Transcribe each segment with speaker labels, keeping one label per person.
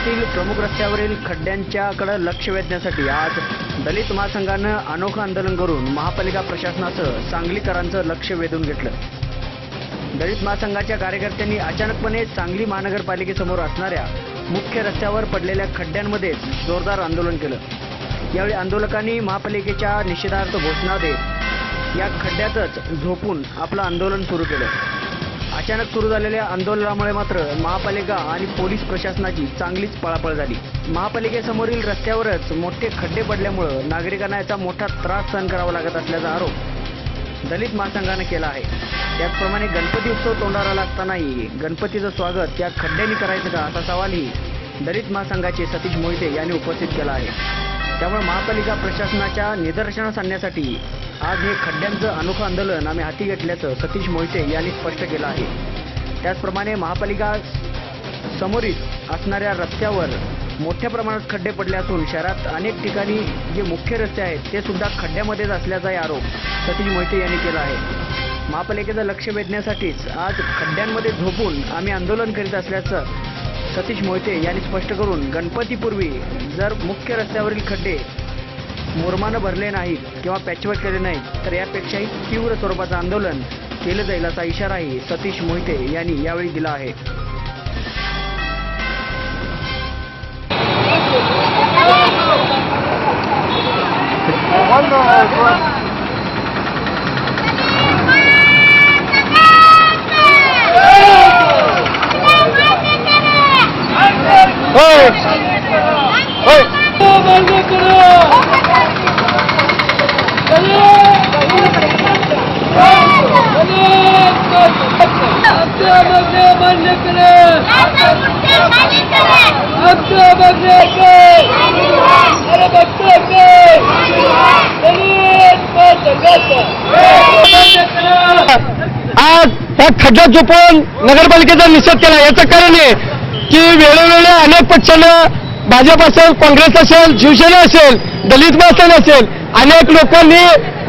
Speaker 1: शहरातील प्रमुख रस्त्यावरील खड्ड्यांच्याकडे लक्ष वेधण्यासाठी आज दलित महासंघानं अनोखं आंदोलन करून महापालिका प्रशासनाचं सांगलीकरांचं लक्ष वेधून घेतलं. दलित महासंघाच्या कार्यकर्त्यांनी अचानकपणे सांगली महानगरपालिकेसमोर असणाऱ्या मुख्य रस्त्यावर पडलेल्या खड्ड्यांमध्येच जोरदार आंदोलन केलं. यावेळी आंदोलकांनी महापालिकेच्या निषेधार्थ घोषणा देत या खड्ड्यातच झोपून आपलं आंदोलन सुरू केलं. अचानक सुरू झालेल्या आंदोलनामुळे मात्र महापालिका आणि पोलीस प्रशासनाची चांगलीच पळापळ झाली. महापालिकेसमोरील रस्त्यावरच मोठे खड्डे पडल्यामुळं नागरिकांना याचा मोठा त्रास सहन करावा लागत असल्याचा आरोप दलित महासंघानं केला आहे. त्याचप्रमाणे गणपती उत्सव तोंडावर आला असतानाही गणपतीचं स्वागत या खड्ड्यांनी करायचं का असा सवालही दलित महासंघाचे सतीश मोहिते यांनी उपस्थित केला आहे. त्यामुळे महापालिका प्रशासनाच्या निदर्शनास आणण्यासाठी आज हे खड्ड्यांचं अनोखं आंदोलन आम्ही हाती घेतल्याचं सतीश मोहिते यांनी स्पष्ट केलं आहे. त्याचप्रमाणे महापालिका समोरील असणाऱ्या रस्त्यावर मोठ्या प्रमाणात खड्डे पडले असून शहरात अनेक ठिकाणी जे मुख्य रस्ते आहेत ते सुद्धा खड्ड्यामध्येच असल्याचाही आरोप सतीश मोहिते यांनी केला आहे. महापालिकेचं लक्ष वेधण्यासाठीच आज खड्ड्यांमध्ये झोपून आम्ही आंदोलन करीत असल्याचं सतीश मोहिते यांनी स्पष्ट करून गणपतीपूर्वी जर मुख्य रस्त्यावरील खड्डे मुरमानं भरले नाहीत किंवा पॅचवर्क केले नाहीत तर यापेक्षाही तीव्र स्वरूपाचं आंदोलन केलं जाईल असा इशाराही सतीश मोहिते यांनी यावेळी दिला आहे.
Speaker 2: होय आज ह्या खड्ड्यात झोपून नगरपालिकेचा निषेध केला. याचं कारण आहे की वेळोवेळी अनेक पक्षानं भाजप असेल काँग्रेस असेल शिवसेना असेल दलित महासेना असेल अनेक लोकांनी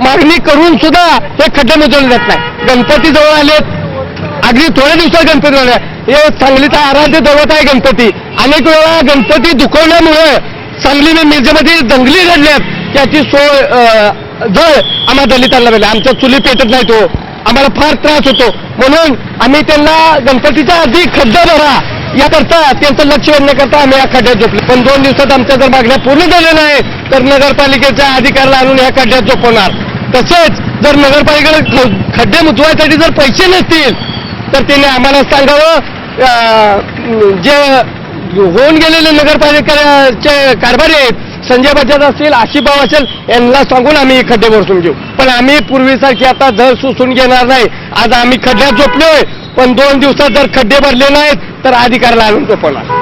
Speaker 2: मागणी करून सुद्धा हे खड्डे मिटवले जात नाही. गणपती जवळ आलेत. अगदी थोड्या दिवसात गणपती हे सांगलीचा आराध्य दैवत आहे गणपती. अनेक वेळा गणपती दुखवल्यामुळे सांगली मिरजेमध्ये दंगली घडल्यात त्याची सोय जळ आम्हा दलितांना मिळाली. आमच्या चुली पेटत नाही तो हो. आम्हाला फार त्रास होतो. म्हणून आम्ही त्यांना गणपतीच्या आधी खड्डा भरा याकरता त्यांचं लक्ष वेधण्याकरता आम्ही या खड्ड्यात झोपले. पण दोन दिवसात आमच्या जर मागण्या पूर्ण झाल्या नाही तर नगरपालिकेच्या अधिकाऱ्याला आणून या खड्ड्यात झोपवणार. तसेच जर नगरपालिकेला खड्डे मुचवायसाठी जर पैसे नसतील तर त्यांनी आम्हाला सांगावं जे होऊन गेलेले नगरपालिकाचे कारभारी आहेत संजय बजाज असतील आशिफ भाऊ असेल यांना सांगून आम्ही खड्डे बसून घेऊ. पण आम्ही पूर्वीसारखी आता जर सुसून घेणार नाही. आज आम्ही खड्ड्यात झोपलोय पण दोन दिवसात जर खड्डे भरले नाहीत तर अधिकाऱ्याला आणून झोपवणार.